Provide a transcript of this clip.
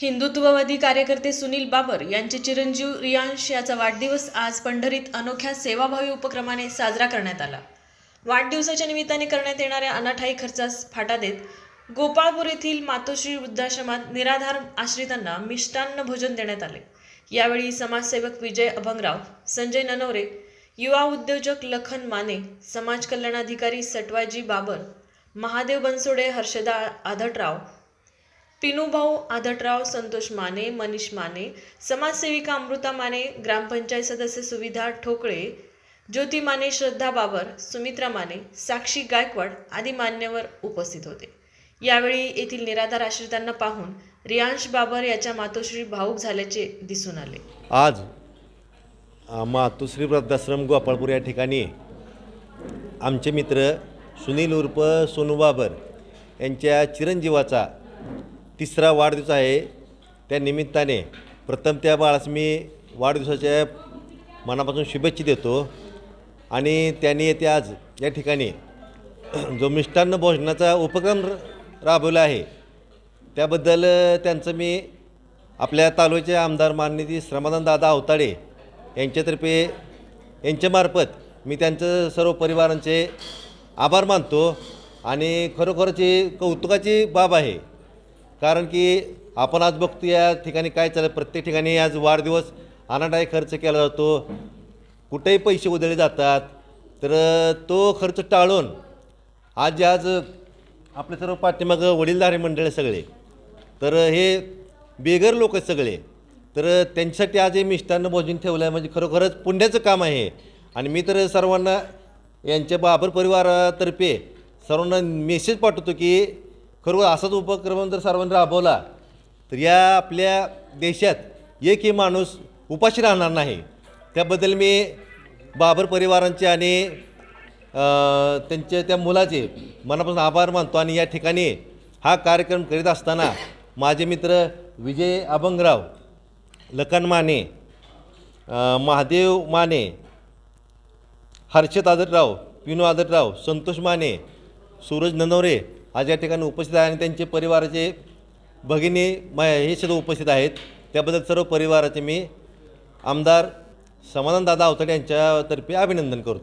हिंदुत्ववादी कार्यकर्ते सुनील बाबर यांचे चिरंजीव रियांश याचा वाढदिवस आज पंढरीत अनोख्या सेवाभावी उपक्रमाने साजरा करण्यात आला. वाढदिवसाच्या निमित्ताने करण्यात येणाऱ्या अनाठाई खर्चास फाटा देत गोपाळपूर येथील मातोश्री वृद्धाश्रमात निराधार आश्रितांना मिष्टान्न भोजन देण्यात आले. यावेळी समाजसेवक विजय अभंगराव संजय ननवरे युवा उद्योजक लखन माने समाज कल्याणाधिकारी सटवाजी बाबर महादेव बनसोडे हर्षदा आधटराव पिनूभाऊ आधटराव संतोष माने मनीष माने समाजसेविका अमृता माने ग्रामपंचायत सदस्य सुविधा ठोकळे ज्योती माने श्रद्धा बाबर सुमित्रा माने साक्षी गायकवाड आदी मान्यवर उपस्थित होते. यावेळी येथील निराधार आश्रितांना पाहून रियांश बाबर याच्या मातोश्री भाऊक झाल्याचे दिसून आले. आज मातोश्री वृद्धाश्रम गोपाळपूर या ठिकाणी आमचे मित्र सुनील उर्फ सोनू बाबर यांच्या चिरंजीवाचा तिसरा वाढदिवस आहे. त्या निमित्ताने प्रथम त्या बाळास मी वाढदिवसाच्या मनापासून शुभेच्छा देतो. आणि त्यांनी येते आज या ठिकाणी जो मिष्टान्न भोजनाचा उपक्रम राबवला आहे त्याबद्दल त्यांचं मी आपल्या तालुक्याचे आमदार माननीय श्रमानंद दादा अवताडे यांच्यातर्फे यांच्यामार्फत मी त्यांचं सर्व परिवारांचे आभार मानतो. आणि खरोखरची कौतुकाची बाब आहे. कारण की आपण आज बघतो या ठिकाणी काय चाललं प्रत्येक ठिकाणी आज वाढदिवस अनाठाई खर्च केला जातो. कुठेही पैसे उधळले जातात. तर तो खर्च टाळून आज जे आज आपले सर्व पाठीमागं वडीलधारे मंडळ सगळे. तर हे बेघर लोक सगळे. तर त्यांच्यासाठी आज हे मिष्टान्न भोजन ठेवलं आहे म्हणजे खरोखरच पुण्याचं काम आहे आणि मी तर सर्वांना यांच्या बाबर परिवारातर्फे सर्वांना मेसेज पाठवतो की खरोखर असाच उपक्रम जर सर्वांनी राबवला तर या आपल्या देशात एकही माणूस उपाशी राहणार नाही. त्याबद्दल मी बाबर परिवारांचे आणि त्यांच्या त्या मुलाचे मनापासून आभार मानतो आणि या ठिकाणी हा कार्यक्रम करीत असताना माझे मित्र विजय अभंगराव लखन माने महादेव माने हर्षद आदरराव पिनू आदरराव संतोष माने सूरज ननवरे आज या ठिकाणी उपस्थित आहे आणि त्यांचे परिवाराचे भगिनी म हे सुद्धा उपस्थित आहेत. त्याबद्दल सर्व परिवाराचे मी आमदार समाधान दादा अवतडे यांच्यातर्फे अभिनंदन करतो.